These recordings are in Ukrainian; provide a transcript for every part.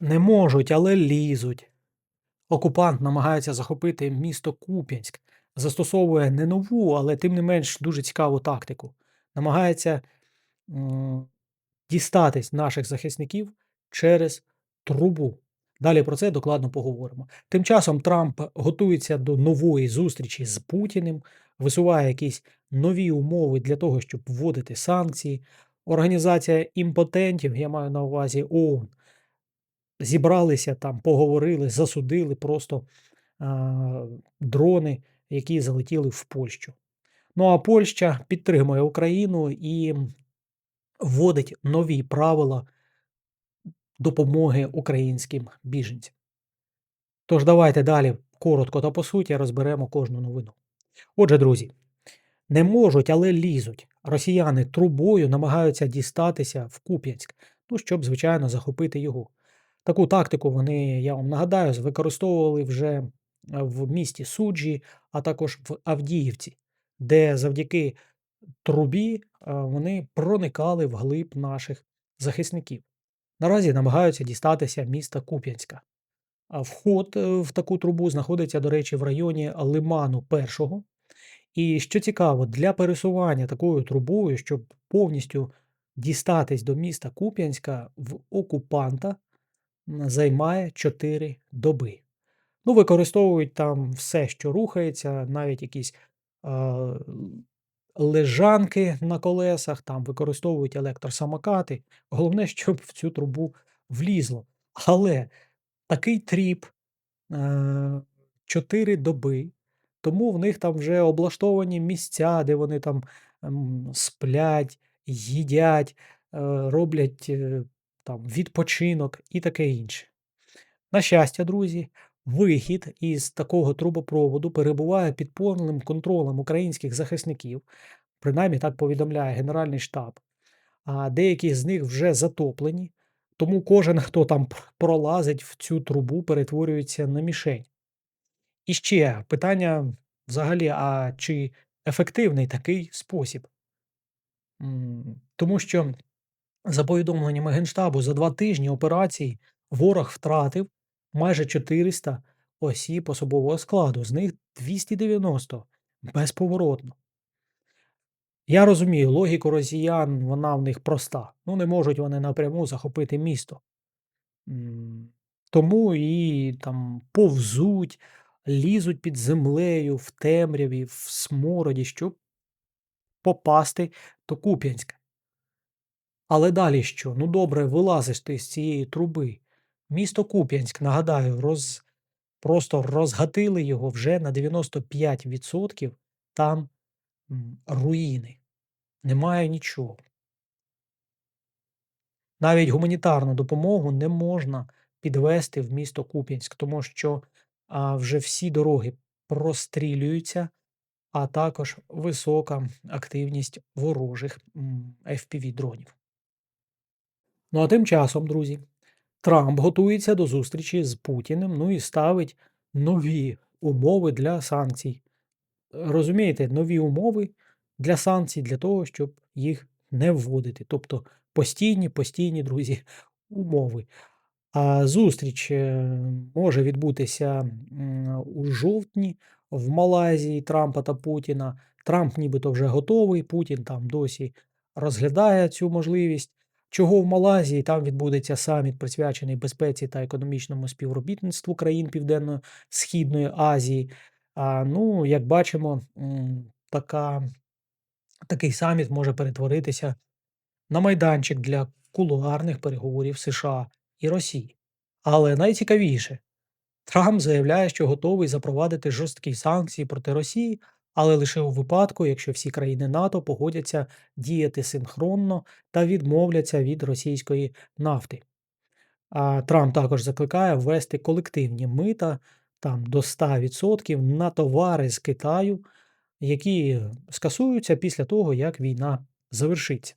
Не можуть, але лізуть. Окупант намагається захопити місто Куп'янськ, застосовує не нову, але тим не менш дуже цікаву тактику. Намагається дістатись наших захисників через трубу. Далі про це докладно поговоримо. Тим часом Трамп готується до нової зустрічі з Путіним, висуває якісь нові умови для того, щоб вводити санкції. Організація імпотентів, я маю на увазі ООН, зібралися там, поговорили, засудили просто а, дрони, які залетіли в Польщу. Ну а Польща підтримує Україну і вводить нові правила допомоги українським біженцям. Тож давайте далі коротко та по суті розберемо кожну новину. Отже, друзі, не можуть, але лізуть. Росіяни трубою намагаються дістатися в Куп'янськ, ну щоб, звичайно, захопити його. Таку тактику вони, я вам нагадаю, використовували вже е, в місті Суджі, а також в Авдіївці, де завдяки трубі е, вони проникали в глиб наших захисників. Наразі намагаються дістатися міста Куп'янська. Вход е, в таку трубу знаходиться, до речі, в районі Лиману Першого. І що цікаво, для пересування такою трубою, щоб повністю дістатись до міста Куп'янська, в окупанта займає 4 доби. Ну, використовують там все, що рухається, навіть якісь а, лежанки на колесах, там використовують електросамокати. Головне, щоб в цю трубу влізло. Але такий тріп е, 4 доби, тому в них там вже облаштовані місця, де вони там сплять, їдять, е, роблять е, там відпочинок і таке інше. На щастя, друзі, вихід із такого трубопроводу перебуває під повним контролем українських захисників, принаймні так повідомляє Генеральний штаб. А деякі з них вже затоплені, тому кожен, хто там пролазить в цю трубу, перетворюється на мішень. І ще питання взагалі: а чи ефективний такий спосіб? Тому що за повідомленнями Генштабу, за два тижні операцій ворог втратив майже 400 осіб особового складу, з них 290 безповоротно. Я розумію, логіку росіян, вона в них проста. Ну, не можуть вони напряму захопити місто. Тому і там повзуть, лізуть під землею в темряві, в смороді, щоб попасти до Куп'янська. Але далі що? Ну добре, вилазиш ти з цієї труби. Місто Куп'янськ, нагадаю, роз, просто розгатили його вже на 95% там руїни. Немає нічого. Навіть гуманітарну допомогу не можна підвести в місто Куп'янськ, тому що а, вже всі дороги прострілюються, а також висока активність ворожих FPV-дронів. Ну а тим часом, друзі, Трамп готується до зустрічі з Путіним, ну і ставить нові умови для санкцій. Розумієте, нові умови для санкцій для того, щоб їх не вводити. Тобто постійні, постійні, друзі, умови. А зустріч е, може відбутися у жовтні в Малайзії Трампа та Путіна. Трамп нібито вже готовий, Путін там досі розглядає цю можливість. Чого в Малайзії там відбудеться саміт, присвячений безпеці та економічному співробітництву країн Південно-Східної Азії. А, ну, як бачимо, така, такий саміт може перетворитися на майданчик для кулуарних переговорів США і Росії. Але найцікавіше, Трамп заявляє, що готовий запровадити жорсткі санкції проти Росії, але лише у випадку, якщо всі країни НАТО погодяться діяти синхронно та відмовляться від російської нафти. А Трамп також закликає ввести колективні мита там до 100% на товари з Китаю, які скасуються після того, як війна завершиться.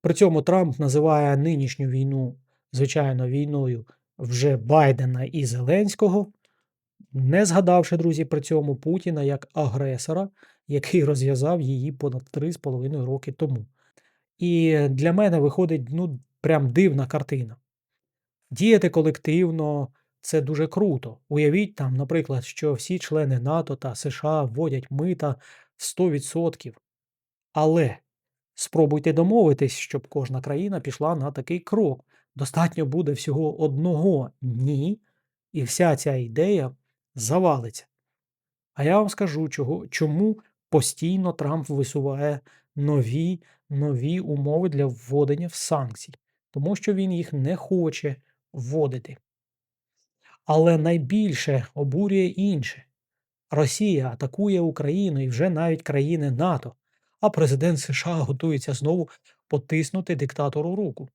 При цьому Трамп називає нинішню війну, звичайно, війною вже Байдена і Зеленського, не згадавши, друзі, при цьому Путіна як агресора, який розв'язав її понад 3,5 роки тому. І для мене виходить ну, прям дивна картина. Діяти колективно це дуже круто. Уявіть там, наприклад, що всі члени НАТО та США вводять мита в 100%. Але спробуйте домовитись, щоб кожна країна пішла на такий крок. Достатньо буде всього одного ні, і вся ця ідея завалиться. А я вам скажу, чого, чому постійно Трамп висуває нові, нові умови для вводення в санкцій, тому що він їх не хоче вводити. Але найбільше обурює інше. Росія атакує Україну і вже навіть країни НАТО, а президент США готується знову потиснути диктатору руку.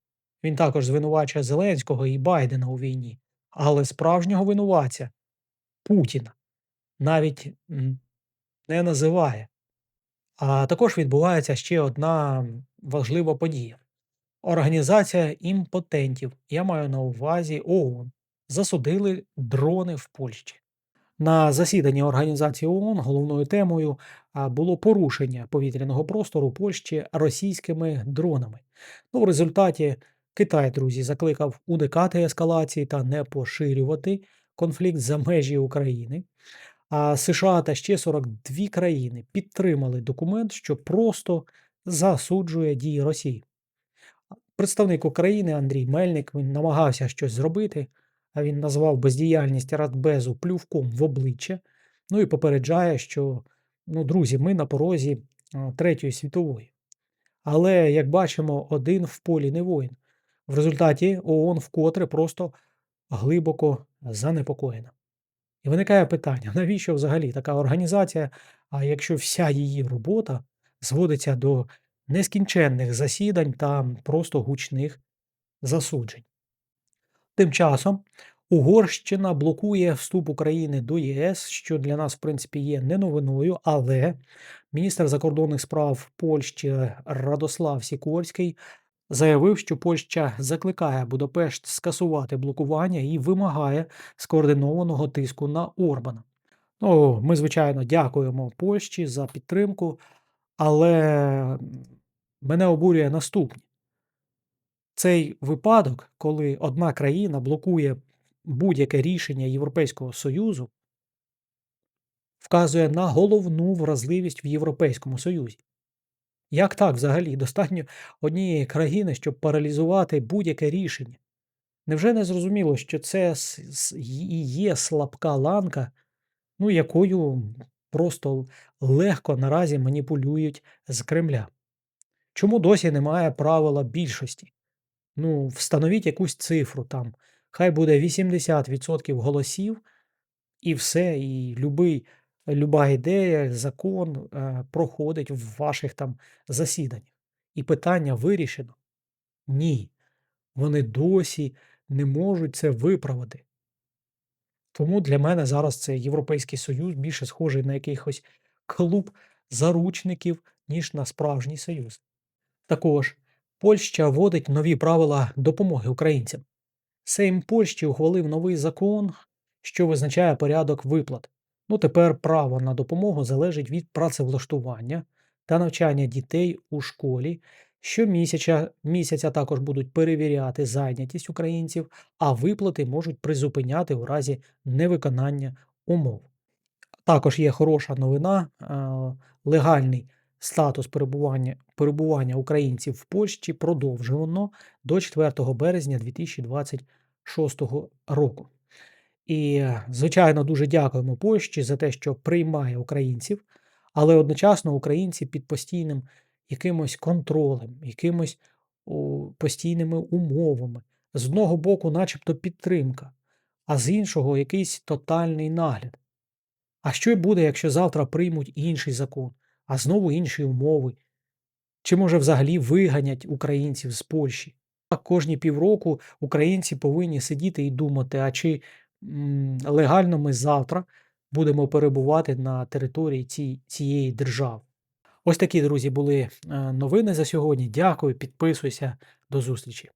Він також звинувачує Зеленського і Байдена у війні, але справжнього винуватця Путіна навіть не називає. А також відбувається ще одна важлива подія. Організація імпотентів, я маю на увазі ООН, засудили дрони в Польщі. На засіданні організації ООН головною темою було порушення повітряного простору Польщі російськими дронами. Ну, в результаті Китай, друзі, закликав уникати ескалації та не поширювати конфлікт за межі України. А США та ще 42 країни підтримали документ, що просто засуджує дії Росії. Представник України Андрій Мельник він намагався щось зробити, а він назвав бездіяльність Радбезу плювком в обличчя. Ну і попереджає, що ну, друзі, ми на порозі Третьої світової. Але, як бачимо, один в полі не воїн. В результаті ООН вкотре просто глибоко занепокоєна. І виникає питання: навіщо взагалі така організація, а якщо вся її робота зводиться до нескінченних засідань та просто гучних засуджень? Тим часом Угорщина блокує вступ України до ЄС, що для нас, в принципі, є не новиною, але міністр закордонних справ Польщі Радослав Сікорський заявив, що Польща закликає Будапешт скасувати блокування і вимагає скоординованого тиску на Орбана. Ну, ми, звичайно, дякуємо Польщі за підтримку, але мене обурює наступне. Цей випадок, коли одна країна блокує будь-яке рішення Європейського Союзу, вказує на головну вразливість в Європейському Союзі. Як так взагалі? Достатньо однієї країни, щоб паралізувати будь-яке рішення. Невже не зрозуміло, що це і є слабка ланка, ну, якою просто легко наразі маніпулюють з Кремля? Чому досі немає правила більшості? Ну, встановіть якусь цифру там. Хай буде 80% голосів, і все, і любий, люба ідея, закон е, проходить в ваших там засіданнях. І питання вирішено? Ні. Вони досі не можуть це виправити. Тому для мене зараз це Європейський Союз більше схожий на якийсь клуб заручників, ніж на справжній союз. Також Польща вводить нові правила допомоги українцям. Сейм Польщі ухвалив новий закон, що визначає порядок виплат. Ну, тепер право на допомогу залежить від працевлаштування та навчання дітей у школі. Щомісяця місяця також будуть перевіряти зайнятість українців, а виплати можуть призупиняти у разі невиконання умов. Також є хороша новина. Легальний статус перебування, перебування українців в Польщі продовжено до 4 березня 2026 року. І, звичайно, дуже дякуємо Польщі за те, що приймає українців, але одночасно українці під постійним якимось контролем, якимось постійними умовами. З одного боку, начебто підтримка, а з іншого якийсь тотальний нагляд. А що буде, якщо завтра приймуть інший закон, а знову інші умови? Чи може взагалі виганять українців з Польщі? Так кожні півроку українці повинні сидіти і думати, а чи легально ми завтра будемо перебувати на території ці, цієї держави. Ось такі, друзі, були е, новини за сьогодні. Дякую, підписуйся, до зустрічі.